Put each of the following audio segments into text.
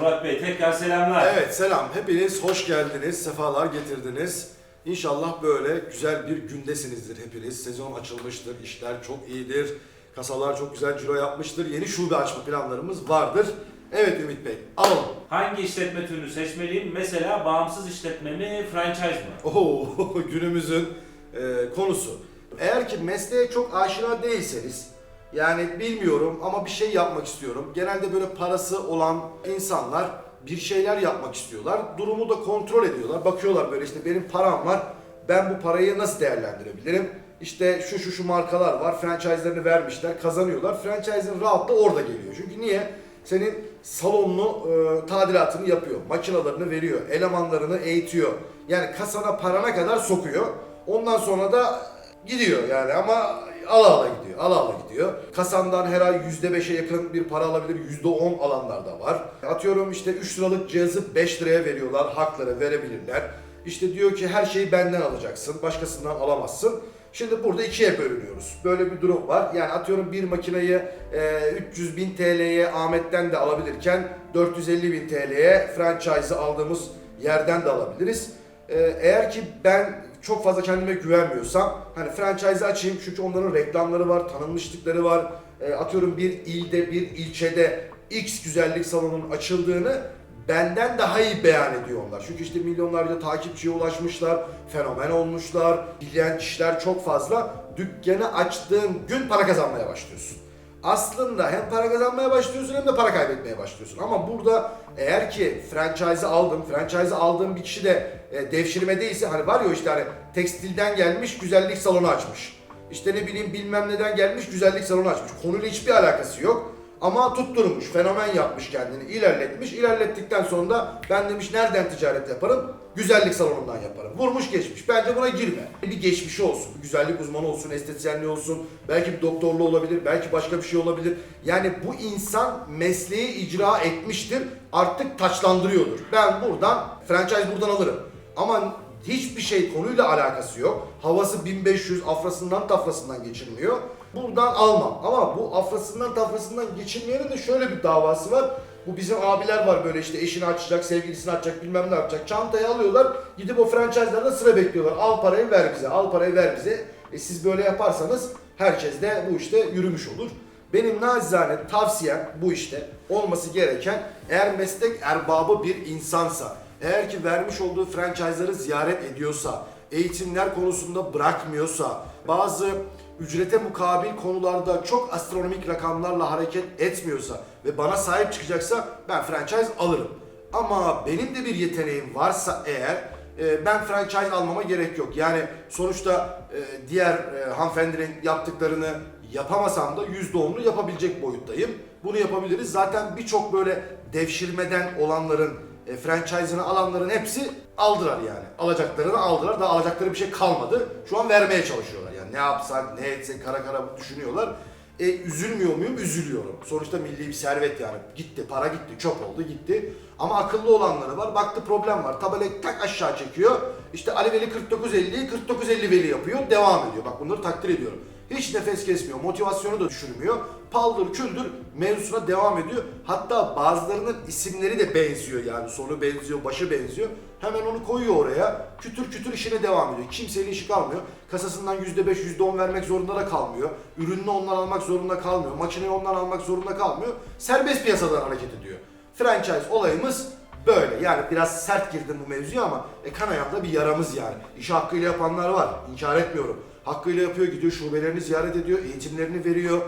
Murat Bey tekrar selamlar. Evet selam. Hepiniz hoş geldiniz. Sefalar getirdiniz. İnşallah böyle güzel bir gündesinizdir hepiniz. Sezon açılmıştır. işler çok iyidir. Kasalar çok güzel ciro yapmıştır. Yeni şube açma planlarımız vardır. Evet Ümit Bey alalım. Hangi işletme türünü seçmeliyim? Mesela bağımsız işletme mi, franchise mı? Oo, günümüzün e, konusu. Eğer ki mesleğe çok aşina değilseniz, yani bilmiyorum ama bir şey yapmak istiyorum. Genelde böyle parası olan insanlar bir şeyler yapmak istiyorlar. Durumu da kontrol ediyorlar. Bakıyorlar böyle işte benim param var. Ben bu parayı nasıl değerlendirebilirim? İşte şu şu şu markalar var. Franchise'lerini vermişler, kazanıyorlar. Franchise'in rahatlığı orada geliyor. Çünkü niye? Senin salonunu e, tadilatını yapıyor, makinalarını veriyor, elemanlarını eğitiyor. Yani kasana parana kadar sokuyor. Ondan sonra da gidiyor yani ama ala ala gidiyor, ala ala gidiyor. Kasandan her ay %5'e yakın bir para alabilir, %10 alanlar da var. Atıyorum işte 3 liralık cihazı 5 liraya veriyorlar, hakları verebilirler. İşte diyor ki her şeyi benden alacaksın, başkasından alamazsın. Şimdi burada ikiye bölünüyoruz. Böyle bir durum var. Yani atıyorum bir makineyi e, 300 bin TL'ye Ahmet'ten de alabilirken 450 bin TL'ye franchise'ı aldığımız yerden de alabiliriz. E, eğer ki ben çok fazla kendime güvenmiyorsam hani franchise açayım çünkü onların reklamları var, tanınmışlıkları var. E, atıyorum bir ilde, bir ilçede X güzellik salonunun açıldığını benden daha iyi beyan ediyor onlar. Çünkü işte milyonlarca takipçiye ulaşmışlar, fenomen olmuşlar, bilen kişiler çok fazla. Dükkanı açtığın gün para kazanmaya başlıyorsun. Aslında hem para kazanmaya başlıyorsun hem de para kaybetmeye başlıyorsun. Ama burada eğer ki franchise'ı aldım, franchise'ı aldığım bir kişi de e, devşirme değilse hani var ya işte hani tekstilden gelmiş güzellik salonu açmış. İşte ne bileyim bilmem neden gelmiş güzellik salonu açmış. Konuyla hiçbir alakası yok. Ama tutturmuş, fenomen yapmış kendini, ilerletmiş. İlerlettikten sonra da ben demiş nereden ticaret yaparım? Güzellik salonundan yaparım. Vurmuş geçmiş. Bence buna girme. Bir geçmişi olsun, bir güzellik uzmanı olsun, estetisyenliği olsun. Belki bir doktorluğu olabilir, belki başka bir şey olabilir. Yani bu insan mesleği icra etmiştir, artık taçlandırıyordur. Ben buradan, franchise buradan alırım. Ama hiçbir şey konuyla alakası yok. Havası 1500 afrasından tafrasından geçirmiyor. Buradan almam. Ama bu afrasından tafrasından geçirmeyenin de şöyle bir davası var. Bu bizim abiler var böyle işte eşini açacak, sevgilisini açacak, bilmem ne yapacak. Çantayı alıyorlar, gidip o franchise'larda sıra bekliyorlar. Al parayı ver bize, al parayı ver bize. E siz böyle yaparsanız herkes de bu işte yürümüş olur. Benim nacizane tavsiyem bu işte olması gereken eğer meslek erbabı bir insansa, eğer ki vermiş olduğu franchise'ları ziyaret ediyorsa, eğitimler konusunda bırakmıyorsa, bazı ücrete mukabil konularda çok astronomik rakamlarla hareket etmiyorsa ve bana sahip çıkacaksa ben franchise alırım. Ama benim de bir yeteneğim varsa eğer e, ben franchise almama gerek yok. Yani sonuçta e, diğer e, hanımefendinin yaptıklarını yapamasam da %10'unu yapabilecek boyuttayım. Bunu yapabiliriz. Zaten birçok böyle devşirmeden olanların, e, franchise'ını alanların hepsi aldılar yani. Alacaklarını aldılar. Daha alacakları bir şey kalmadı. Şu an vermeye çalışıyorlar. Yani ne yapsak, ne etsek kara kara düşünüyorlar. E, üzülmüyor muyum? Üzülüyorum. Sonuçta milli bir servet yani. Gitti, para gitti, çöp oldu, gitti. Ama akıllı olanları var. Baktı problem var. Tabelayı tak aşağı çekiyor. İşte Ali Veli 4950'yi 4950 Veli yapıyor. Devam ediyor. Bak bunları takdir ediyorum. Hiç nefes kesmiyor. Motivasyonu da düşürmüyor. Paldır küldür mevzusuna devam ediyor. Hatta bazılarının isimleri de benziyor yani. Sonu benziyor, başı benziyor. Hemen onu koyuyor oraya. Kütür kütür işine devam ediyor. Kimseyle işi kalmıyor. Kasasından %5, %10 vermek zorunda da kalmıyor. Ürününü ondan almak zorunda kalmıyor. Makineyi ondan almak zorunda kalmıyor. Serbest piyasadan hareket ediyor. Franchise olayımız böyle. Yani biraz sert girdim bu mevzuya ama e, kanayanda bir yaramız yani. İşi hakkıyla yapanlar var. İnkar etmiyorum. Hakkıyla yapıyor, gidiyor şubelerini ziyaret ediyor, eğitimlerini veriyor.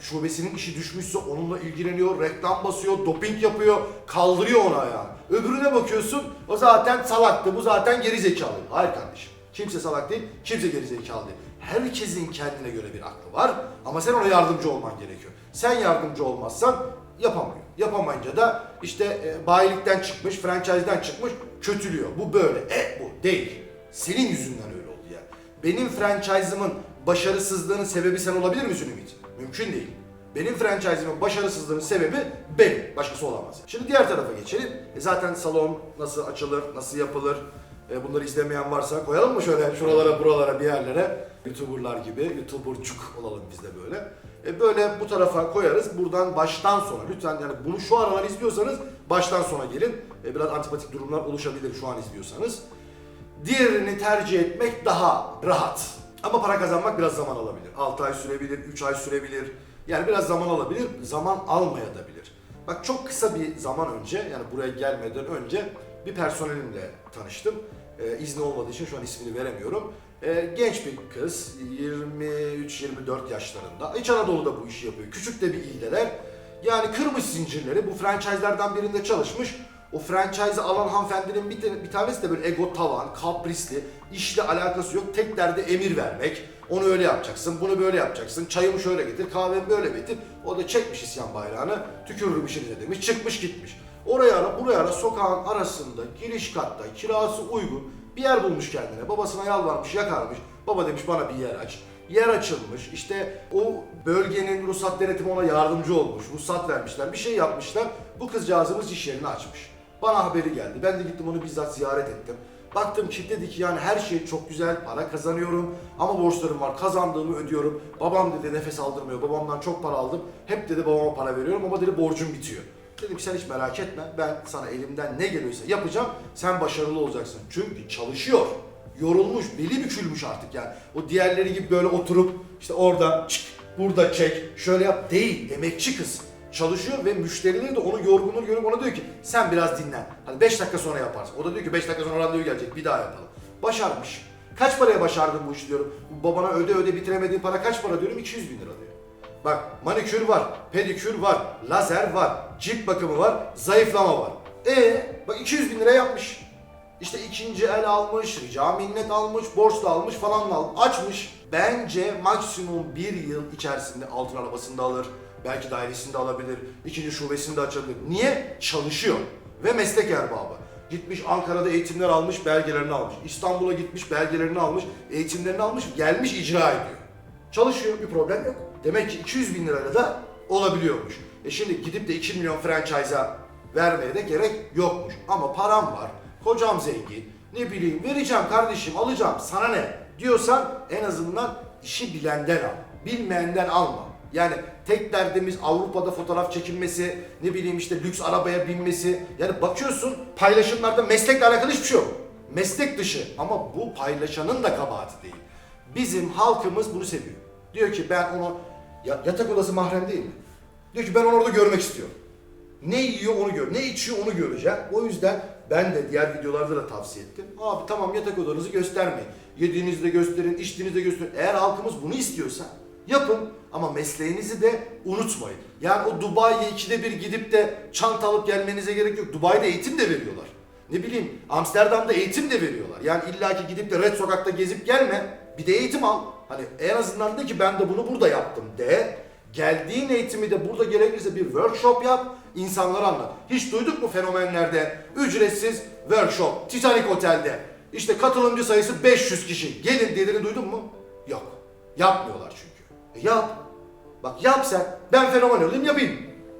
Şubesinin işi düşmüşse onunla ilgileniyor, reklam basıyor, doping yapıyor, kaldırıyor ona yani. Öbürüne bakıyorsun, o zaten salaktı, bu zaten geri zekalı. Hayır kardeşim, kimse salak değil, kimse geri zekalı değil. Herkesin kendine göre bir aklı var ama sen ona yardımcı olman gerekiyor. Sen yardımcı olmazsan yapamıyor. Yapamayınca da işte e, bayilikten çıkmış, franchise'den çıkmış, kötülüyor. Bu böyle. E bu değil. Senin yüzünden öyle. Benim franchise'ımın başarısızlığının sebebi sen olabilir misin Ümit? Mümkün değil. Benim franchise'ımın başarısızlığının sebebi benim. Başkası olamaz. Şimdi diğer tarafa geçelim. E zaten salon nasıl açılır, nasıl yapılır? E bunları izlemeyen varsa koyalım mı şöyle şuralara buralara bir yerlere? Youtuberlar gibi, Youtubercuk olalım biz de böyle. E, böyle bu tarafa koyarız. Buradan baştan sona lütfen yani bunu şu aralar izliyorsanız baştan sona gelin. E, biraz antipatik durumlar oluşabilir şu an izliyorsanız. Diğerini tercih etmek daha rahat. Ama para kazanmak biraz zaman alabilir. 6 ay sürebilir, 3 ay sürebilir. Yani biraz zaman alabilir, zaman almayabilir. Bak çok kısa bir zaman önce, yani buraya gelmeden önce bir personelimle tanıştım. Ee, izni olmadığı için şu an ismini veremiyorum. Ee, genç bir kız, 23-24 yaşlarında. İç Anadolu'da bu işi yapıyor. Küçük de bir ildeler. Yani kırmış zincirleri. Bu franchise'lardan birinde çalışmış. O franchise'ı alan hanımefendinin bir, tane- bir tanesi de böyle ego tavan, kaprisli, işle alakası yok. Tek derdi emir vermek. Onu öyle yapacaksın, bunu böyle yapacaksın. Çayımı şöyle getir, kahvemi böyle getir. O da çekmiş isyan bayrağını, tükürürüm işinize demiş, çıkmış gitmiş. Oraya ara, buraya ara, sokağın arasında, giriş katta, kirası uygun bir yer bulmuş kendine. Babasına yalvarmış, yakarmış. Baba demiş bana bir yer aç. Yer açılmış. İşte o bölgenin ruhsat denetimi ona yardımcı olmuş. Ruhsat vermişler. Bir şey yapmışlar. Bu kızcağızımız iş yerini açmış. Bana haberi geldi. Ben de gittim onu bizzat ziyaret ettim. Baktım ki dedi ki yani her şey çok güzel, para kazanıyorum ama borçlarım var, kazandığımı ödüyorum. Babam dedi nefes aldırmıyor, babamdan çok para aldım. Hep dedi babama para veriyorum ama dedi borcum bitiyor. Dedim ki sen hiç merak etme, ben sana elimden ne geliyorsa yapacağım, sen başarılı olacaksın. Çünkü çalışıyor, yorulmuş, beli bükülmüş artık yani. O diğerleri gibi böyle oturup işte orada çık, burada çek, şöyle yap değil, emekçi kız çalışıyor ve müşterileri de onun yorgunluğunu görüp ona diyor ki sen biraz dinlen. Hani 5 dakika sonra yaparsın. O da diyor ki 5 dakika sonra randevu gelecek bir daha yapalım. Başarmış. Kaç paraya başardın bu işi diyorum. Babana öde öde bitiremediğin para kaç para diyorum 200 bin lira diyor. Bak manikür var, pedikür var, lazer var, cilt bakımı var, zayıflama var. E bak 200 bin lira yapmış. İşte ikinci el almış, rica minnet almış, borç da almış falan almış. Açmış. Bence maksimum bir yıl içerisinde altın arabasını da alır. Belki dairesini de alabilir. ikinci şubesini de açabilir. Niye? Çalışıyor. Ve meslek erbabı. Gitmiş Ankara'da eğitimler almış, belgelerini almış. İstanbul'a gitmiş, belgelerini almış, eğitimlerini almış, gelmiş icra ediyor. Çalışıyor, bir problem yok. Demek ki 200 bin lirayla da olabiliyormuş. E şimdi gidip de 2 milyon franchise'a vermeye de gerek yokmuş. Ama param var, kocam zengin, ne bileyim vereceğim kardeşim alacağım sana ne diyorsan en azından işi bilenden al. Bilmeyenden alma. Yani tek derdimiz Avrupa'da fotoğraf çekinmesi, ne bileyim işte lüks arabaya binmesi. Yani bakıyorsun paylaşımlarda meslekle alakalı hiçbir şey yok. Meslek dışı ama bu paylaşanın da kabahati değil. Bizim halkımız bunu seviyor. Diyor ki ben onu ya, yatak odası mahrem değil mi? Diyor ki ben onu orada görmek istiyorum. Ne yiyor onu gör, ne içiyor onu göreceğim. O yüzden ben de diğer videolarda da tavsiye ettim. Abi tamam yatak odanızı göstermeyin. Yediğinizi de gösterin, içtiğinizi de gösterin. Eğer halkımız bunu istiyorsa yapın ama mesleğinizi de unutmayın. Yani o Dubai'ye ikide bir gidip de çanta alıp gelmenize gerek yok. Dubai'de eğitim de veriyorlar. Ne bileyim Amsterdam'da eğitim de veriyorlar. Yani illaki gidip de Red Sokak'ta gezip gelme. Bir de eğitim al. Hani en azından de ki ben de bunu burada yaptım de. Geldiğin eğitimi de burada gerekirse bir workshop yap, insanlara anlat. Hiç duyduk mu fenomenlerde ücretsiz workshop, Titanic Otel'de. İşte katılımcı sayısı 500 kişi. Gelin dediğini duydun mu? Yok. Yapmıyorlar çünkü. E yap. Bak yap sen. Ben fenomen olayım yapayım.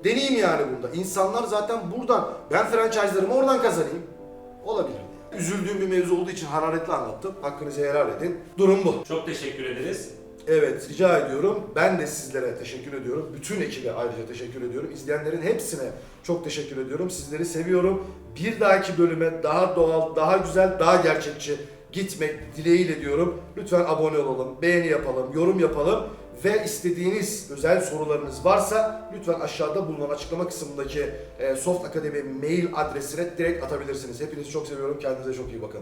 Deneyeyim yani bunda. İnsanlar zaten buradan, ben franchise'larımı oradan kazanayım. Olabilir. Üzüldüğüm bir mevzu olduğu için hararetli anlattım. Hakkınızı helal edin. Durum bu. Çok teşekkür ederiz. Evet rica ediyorum. Ben de sizlere teşekkür ediyorum. Bütün ekibe ayrıca teşekkür ediyorum. İzleyenlerin hepsine çok teşekkür ediyorum. Sizleri seviyorum. Bir dahaki bölüme daha doğal, daha güzel, daha gerçekçi gitmek dileğiyle diyorum. Lütfen abone olalım, beğeni yapalım, yorum yapalım ve istediğiniz özel sorularınız varsa lütfen aşağıda bulunan açıklama kısmındaki e, Soft Akademi mail adresine direkt atabilirsiniz. Hepinizi çok seviyorum. Kendinize çok iyi bakın.